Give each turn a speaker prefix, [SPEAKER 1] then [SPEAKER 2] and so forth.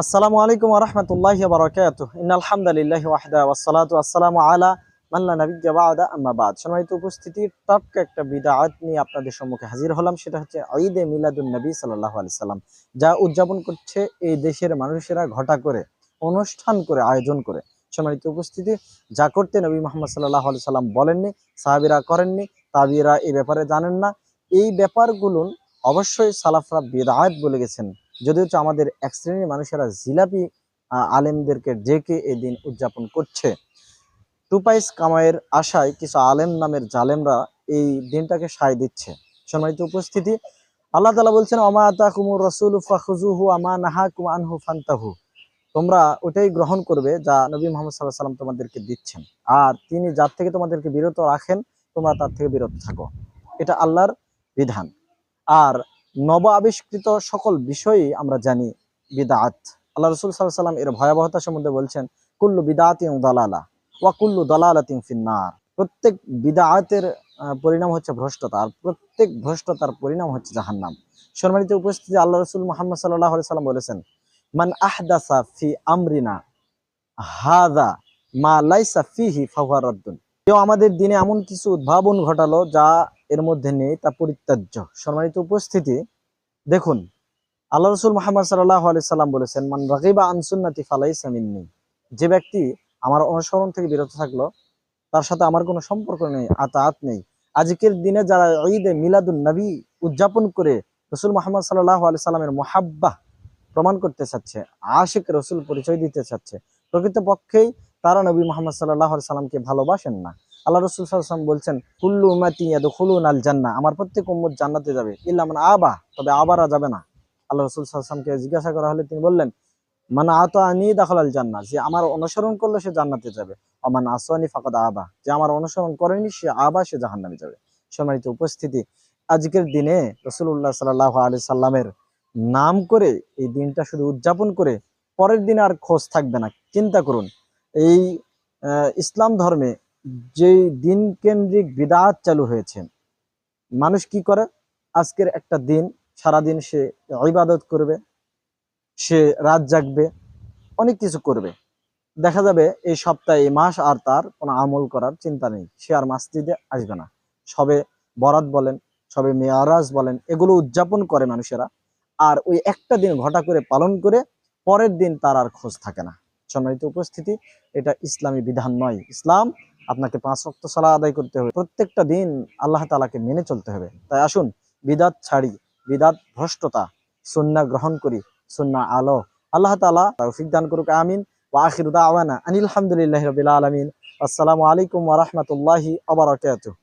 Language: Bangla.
[SPEAKER 1] আসসালামু আলাইকুম রহমতুল্লাহ বারকাত আলহামদুলিল্লাহ ওয়াহদা ওয়াসসালাতু আসসালামু আলা মাল্লা নবিজ্ঞা বাদা আম্মা বাদ। সম্মানিত উপস্থিতি টাটকা একটা বিদাত নিয়ে আপনাদের সম্মুখে হাজির হলাম, সেটা হচ্ছে ঈদে মিলাদুন নবী সাল্লাল্লাহু আলাইহি সাল্লাম যা উদযাপন করছে এই দেশের মানুষেরা ঘটা করে, অনুষ্ঠান করে, আয়োজন করে। সম্মানিত উপস্থিতি, যা করতে নবী মোহাম্মদ সাল্লাহ আলি সাল্লাম বলেননি, সাহাবিরা করেননি, তাবিরা এই ব্যাপারে জানেন না। এই ব্যাপারগুলো অবশ্যই সালাফরা বেদায়ত বলে গেছেন। যদি হচ্ছে আমাদের এক শ্রেণির মানুষেরা জিলাপি আলেমদেরকে ডেকে এই দিন উদযাপন করছে। টুপাইস কামাইয়ের আশায় কিছু আলেম নামের জালেমরা এই দিনটাকে সায় দিচ্ছে। সম্মানিত উপস্থিতি, আল্লাহ তালা বলছেন অমা আতা কুমুর রসুল ফাহুজুহু আমা নাহা কুম আনহু ফান্তাহু। তোমরা ওটাই গ্রহণ করবে যা নবী মোহাম্মদ সাল্লাহ সাল্লাম তোমাদেরকে দিচ্ছেন। আর তিনি যার থেকে তোমাদেরকে বিরত রাখেন, তোমরা তার থেকে বিরত থাকো। এটা আল্লাহর বিধান। আর নব আবিষ্কৃত সকল বিষয়ই আমরা জানি বিদাত। আল্লাহ রসুল সাল্লাহ সাল্লাম এর ভয়াবহতা সম্বন্ধে বলছেন, কুল্লু বিদাতিং দালালা ওয়া কুল্লু দালালাতিং ফিন্নার। প্রত্যেক বিদাতের পরিণাম হচ্ছে ভ্রষ্টতা আর প্রত্যেক ভ্রষ্টতার পরিণাম হচ্ছে জাহান্নাম। সম্মানিত উপস্থিতি, আল্লাহ রসুল মোহাম্মদ সাল্লাহ সাল্লাম বলেছেন, মান আহদাসা ফি আমরিনা, হাদা মা লাইসা ফিহি ফাহুয়া রাদ্দুন। কেউ আমাদের দিনে এমন কিছু উদ্ভাবন ঘটালো যা এর মধ্যে নেই, তা পরিত্যাজ্য। সম্মানিত উপস্থিতি, দেখুন, আল্লাহ রসুল মোহাম্মদ সাল্লাহ আলি সাল্লাম বলেছেন, মান রাগিবা আনসুন্নাতি ফালাই সামিননি যে ব্যক্তি আমার অনুসরণ থেকে বিরত থাকল, তার সাথে আমার কোনো সম্পর্ক নেই আতাত নেই। আজকের দিনে যারা ঈদে মিলাদুন নবী উদযাপন করে রসুল মোহাম্মদ সাল্লাহ আলি সাল্লামের মোহাব্বা প্রমাণ করতে চাচ্ছে, আশিক রসুল পরিচয় দিতে চাচ্ছে, প্রকৃতপক্ষেই তারা নবী মোহাম্মদ সাল্লাহ আলি সাল্লামকে ভালোবাসেন না। আল্লাহ রসুল সাল্লাম বলছেন, কুল্লু উম্মাতি ইয়াদখুলুন আল জান্নাহ আমার প্রত্যেক উম্মত জান্নাতে যাবে। ইল্লা মানে আবা, তবে আবারা যাবে না। আল্লাহ রসুল সাল্লামকে জিজ্ঞাসা করা হলে তিনি বললেন মানে আত আনি দাখল আল জান্নাহ যে আমার অনুসরণ করলে সে জান্নাতে যাবে। অমান আসওয়ানি ফাকাদ আবা যে আমার অনুসরণ করেনি, সে আবা, সে জাহান্নামে যাবে। সম্মানিত উপস্থিতি, আজকের দিনে রসুল্লাহ সাল্লাহ আলি সাল্লামের নাম করে এই দিনটা শুধু উদযাপন করে, পরের দিনে আর খোঁজ থাকবে না। চিন্তা করুন, এই ইসলাম ধর্মে যে দিন কেন্দ্রিক বিদাত চালু হয়েছে, মানুষ কি করে? আজকের একটা দিন, সারাদিন সে ইবাদত করবে, সে রাত জাগবে, অনেক কিছু করবে। দেখা যাবে এই সপ্তাহে মাস আর তার কোনো আমল করার চিন্তা নেই, সে আর মাসজিদে আসবে না। সবে বরাত বলেন, সবে মেয়ারাজ বলেন, এগুলো উদযাপন করে মানুষেরা, আর ওই একটা দিন ঘটা করে পালন করে পরের দিন তার আর খোঁজ থাকে না। সম্মানিত উপস্থিতি, এটা ইসলামী বিধান নয়। ইসলাম আপনাকে পাঁচ রক্ত সালা আদায় করতে হবে। প্রত্যেকটা দিন আল্লাহ তালাকে মেনে চলতে হবে। তাই আসুন, বিদাত ছাড়ি, বিদাত ভ্রষ্টতা, সুন্না গ্রহণ করি, সুন্না আলো। আল্লাহ তালা তৌফিক দান করুক, আমিন। ও আখিরুদা দাওয়ানা আনিল হামদুলিল্লাহি রাব্বিল আলমিন। আসসালামু আলাইকুম ওরহমতুল্লাহি বারাকাতুহু।